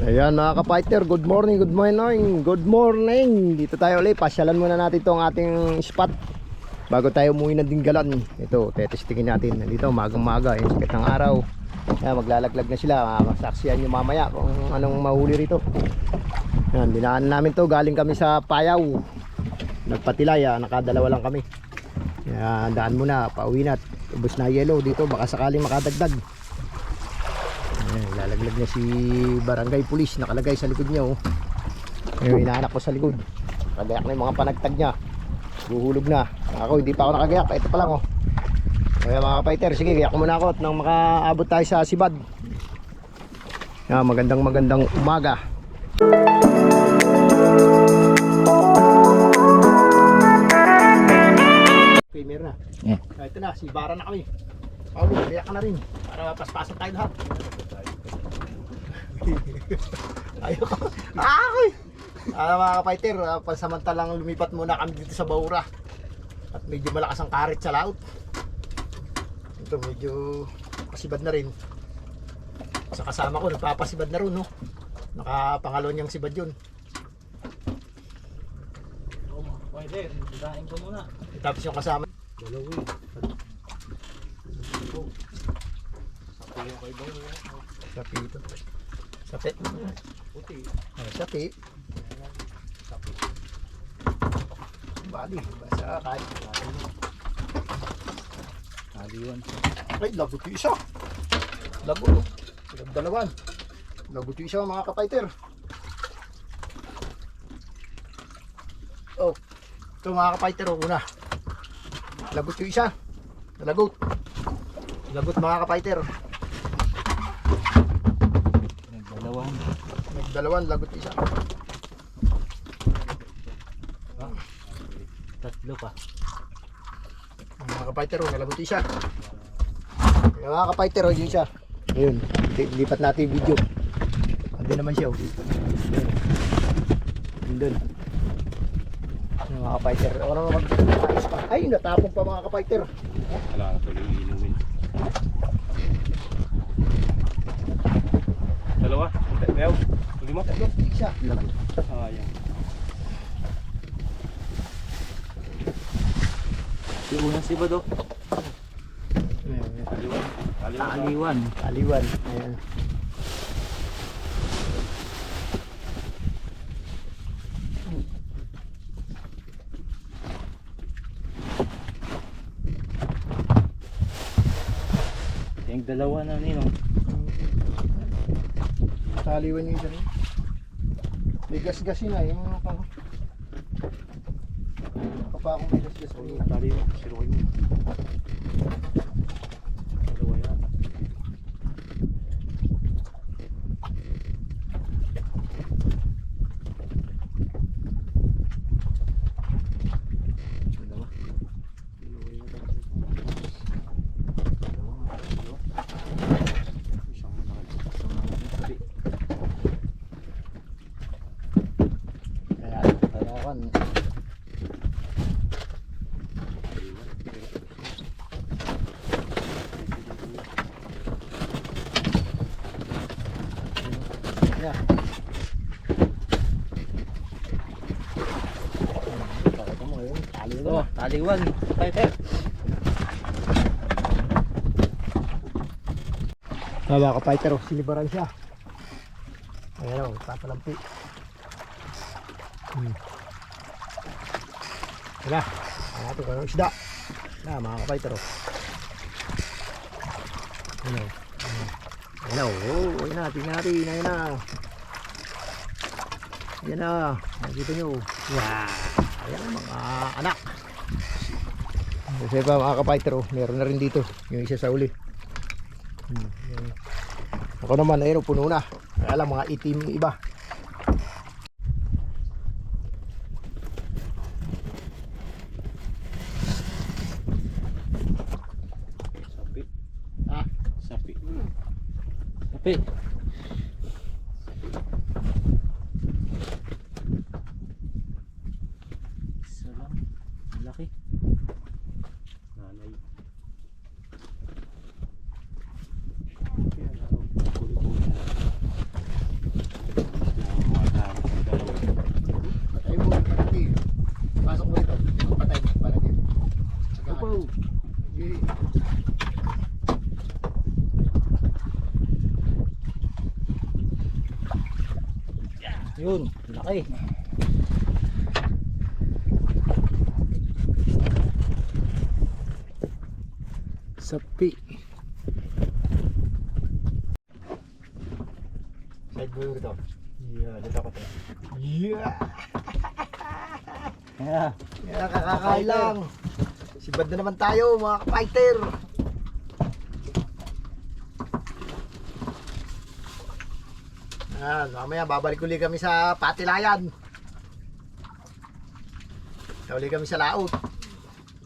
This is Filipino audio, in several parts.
Ayan mga ka-fighter, good morning, good morning, good morning. Dito tayo ulit, pasyalan muna natin itong ating spot bago tayo umuwi ng Dinggalan. Ito, tetestingin natin. Dito, magang-maga, yung sikat ng araw. Ayan, maglalaglag na sila, masaksiyan nyo mamaya kung anong mahuli rito. Ayan, dinaan namin to, galing kami sa Payaw. Nagpatilay, ah, nakadalawa lang kami. Ayan, daan muna, pauwi na. Ubus na yellow dito, baka sakaling makadagdag. Ayan, lalaglag na si barangay police nakalagay sa likod niya oh. Ayun, inaanak ko sa likod. Kagayak na yung mga panagtag niya. Buhulog na. Ako hindi pa ako nakagayak. Ito pa lang oh. Kaya mga fighter, sige gayak muna ako at nang makaabot tayo sa Sibad. Yan, magandang magandang umaga. Okay, meron na. Yeah. Ah, ito na, si Bara na kami. Paulo, gayak ka na rin. Para paspasan tayo lahat. Ayoko. Akoy! Ah, mga ka-fighter, ah, pansamantalang lumipat muna kami dito sa Baura. At medyo malakas ang karet sa laut. Ito medyo pasibad na rin. Sa kasama ko, nagpapasibad na rin, no? Nakapangalon niyang sibad yun. Pwede, dahin ko muna. Tapos yung kasama. Dalawi. Sapi ito. Sapi. Puti. Ah, sapi. Bali, basta kahit. Kaliwan. Ay, lagot yung isa. Lagot. Dalawan. Lagot yung isa mga kapayter. Oh, ito mga kapayter, oh, una. Lagot yung isa. Lagot. Lagot mga kapayter. Nagdalawan. Nagdalawan, lagot isa. Tatlo pa. Mga kapayter, oh, nalagot isa. Mga kapayter, oh, yung isa. Ayun, li- lipat natin yung video. Andi naman siya, oh. Ayun. Yun dun. Yung mga kapayter. Ako naman mag ayos pa. Ay, natapong pa mga kapayter. Wala na tuloy inumin. Dalawa? Meow? Lima? Tatlo, isa. Sayang. Yung unang si Bado. Ayun, Kaliwan. Kaliwan. Kaliwan. Aliwan. Ayan. Yung dalawa na nino. Aliwan yung isa rin. May gas-gasin na yung mga pang... Kapakong may gas-gas ko. Kaliwan. Siroy mo. Dalawa yan. Dalawa. Isang malaki. Kaya, dalawan. Yeah. Pakita mo ngayon, tali Ito, ko. Kaliwan. Fighter. Mga ka-fighter, oh, sinibaran siya. Ayan o, papalampi. Hmm. Wala, ang ating kanyang isda. Na, mga ka-fighter oh. Ayan o. Ayan o, oh, ayan na, tingnan natin, ayan na. Ayan na, nakikita nyo. Wow, ayan mga anak. Kasi pa mga ka-fighter oh, meron na rin dito, yung isa sa uli. Hmm. Ako naman, ayun, puno na. Kaya lang, mga itim iba. Sapi. Sapi. Isa lang. Malaki. Nanay. Kaya, ano, kuli-kuli. Yun, laki. Sapi. Side view rito. Yeah, dito ako to. Yeah! Yeah. Yeah, kakakain lang. Sibad na naman tayo mga fighter. Ayan, mamaya babalik uli kami sa Patilayan. Uli kami sa laot.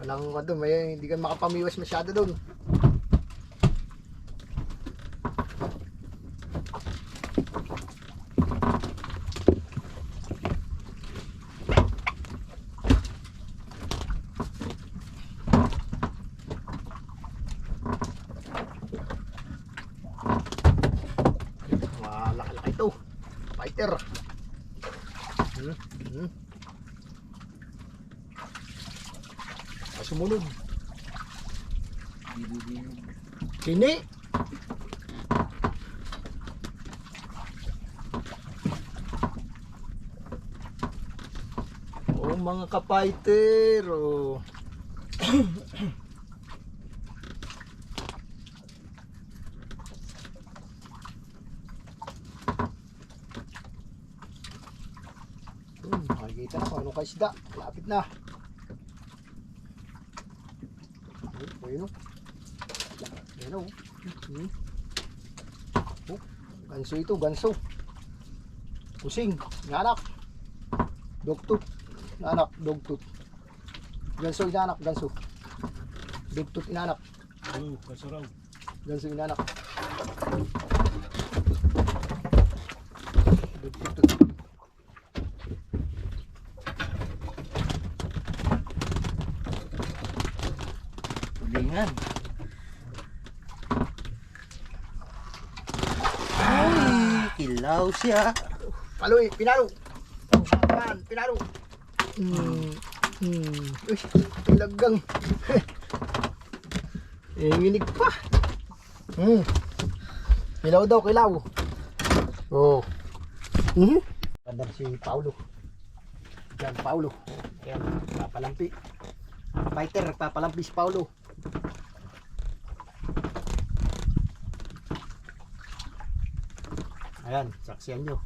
Walang ano, may hindi kami makapamiwas masyado doon. Malaki-laki ito. Fighter. Hmm? Hmm? Ah, sumunod. Kini. Oh, mga ka-fighter. Oh. Makikita na kung anong kaisda. Lapit na. Oh, ayun o. Ayun o. Hmm. Oh, ganso ito, ganso. Pusing, inanak. Dogtut, inanak, dogtut. Ganso, inanak, ganso. Dogtut, inanak. Oo, kasaraw. Ganso, inanak. Kilaw siya. Paloy, pinalo. Yan, pinalo. Hmm. Hmm. Uy, talagang. eh, nginig pa. Hmm. Kilaw daw, kilaw. Oh. Hmm. Ganda si Paulo. Yan, Paulo. Yan, papalampi. Fighter, papalampi si Paulo. Ayan, saksiyan nyo.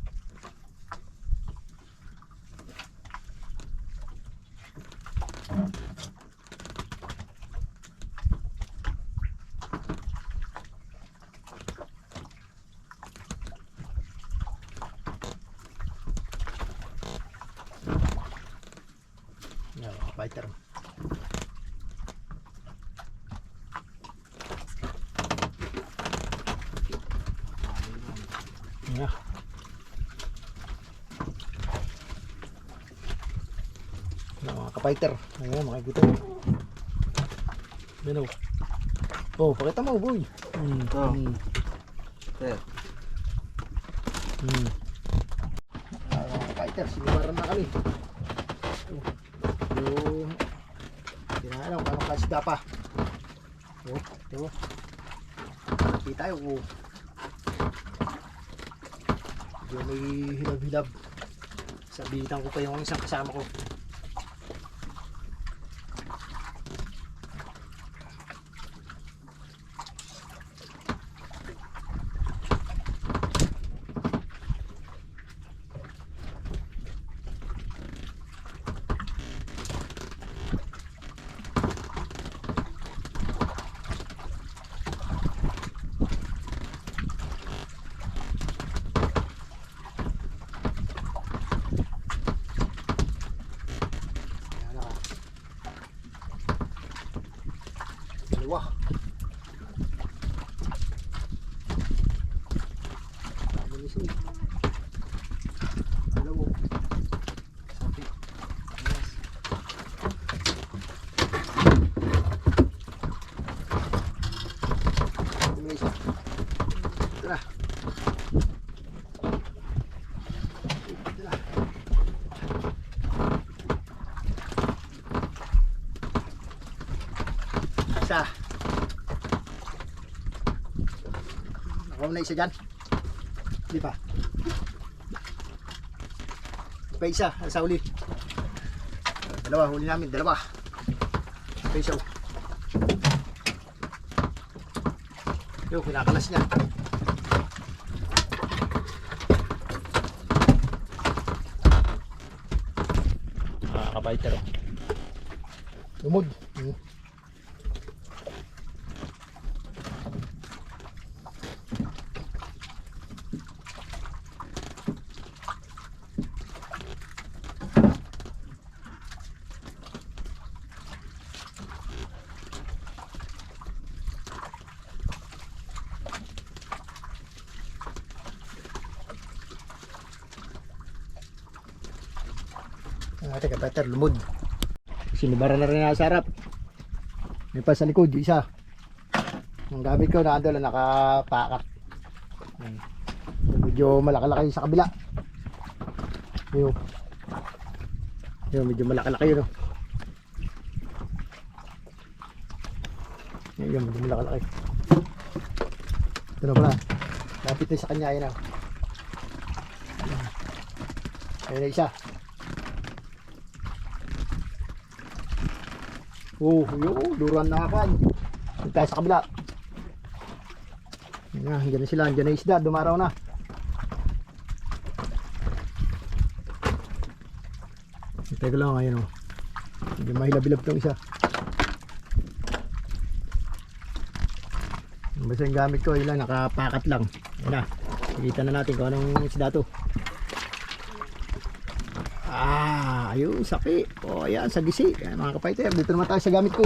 Yan, mga fighter. Yan. Ka-fighter. Ayan, makikita mo. O. Oh, pakita mo, boy. Hmm. Oh. Hmm. Sir. Hmm. Mga ka-fighter, siniwaran na kami. Yung tinaalam kung anong kasda pa. Oh, ito. Hindi tayo. Oh. Medyo may hilab-hilab. Sabitan ko pa yung isang kasama ko. Ayan na. Dalawa. Dami ni Sin. Dalawa. Sabi. Yes. Yung isa. Tara. Tara. Isa. Ako na isa dyan. Di ba? pa isa, sa uli. Dalawa, huli namin, dalawa. Pa isa. Yung kinakalas niya. Nakakabiter oh. Lumod. Teka, Peter, lumod. Sinibara na rin nasa harap. May pa sa likod, isa. Ang gamit ko na nakapakat. Ayan. Medyo malaki-laki sa kabila. Yun. Yun, medyo malaki-laki yun. oh. Yun, yun, medyo malaki-laki. Ito na pala. Lapit na sa kanya, yun ah. Ayun na isa. Oh, yun, duran na kan. Dito tayo sa kabila. Yan na, andyan na sila, andyan na isda, dumaraw na. Teka lang ngayon oh. Medyo mahilab-hilab tong isa. Basta yung gamit ko, yun lang, nakapakat lang. Yan na, nakita na natin kung anong isda to. Ah, ayun, saki. O, oh, ayan, sa gisi. Ayan, mga kapayter, dito naman tayo sa gamit ko.